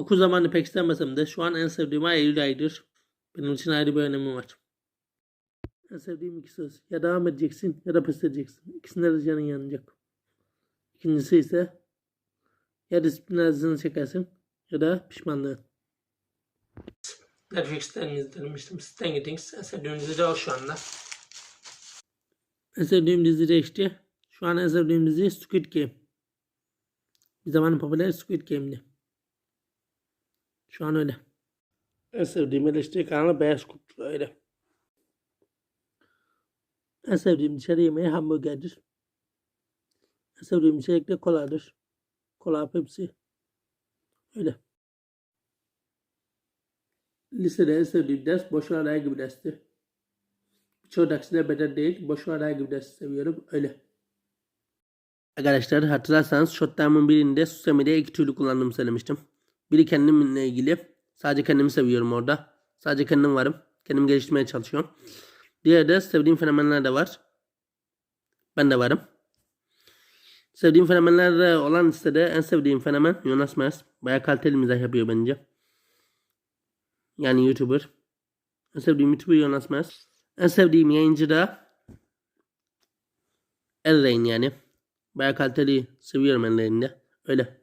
Okul zamanı pek istemesem de şu an en sevdiğim ay Eylül ayıdır. Benim için ayrı bir önemi var. En sevdiğim iki söz. Ya devam edeceksin ya da pes edeceksin. İkisinde de canın yanacak. İkincisi ise ya disiplin acısını çekersin ya da pişmanlığın. Netflix'ten izlemiştim. Stranger Things. En sevdiğim dizi o şu anda. En sevdiğim dizi değişti. Şu an en sevdiğim dizi Squid Game. Bir zamanın popüler Squid Game'di. Şu an öyle. En sevdiğim eleştiri kanalı Beyaz Kurt. Öyle. En sevdiğim dışarı yemeği hamburgerdir. En sevdiğim içerik de koladır. Kola, Pepsi. Öyle. Lisede en sevdiğim ders boş ver gibi dersti. Birçok dersine beden değil, boş ver gibi ders seviyorum. Öyle. Arkadaşlar hatırlarsanız shotlarımın birinde sosyal medyayı iki türlü kullandığımı söylemiştim. Biri kendimle ilgili. Sadece kendimi seviyorum orada. Sadece kendim varım. Kendimi geliştirmeye çalışıyorum. Diğeri de sevdiğim fenomenler de var. Ben de varım. Sevdiğim fenomenlerde olan listede en sevdiğim fenomen Jonas Mers. Baya kaliteli mizah yapıyor bence. Yani YouTuber. En sevdiğim YouTuber Jonas Mers. En sevdiğim yayıncı da Elrain yani. Baya kaliteli seviyorum Elrain'i de. Öyle.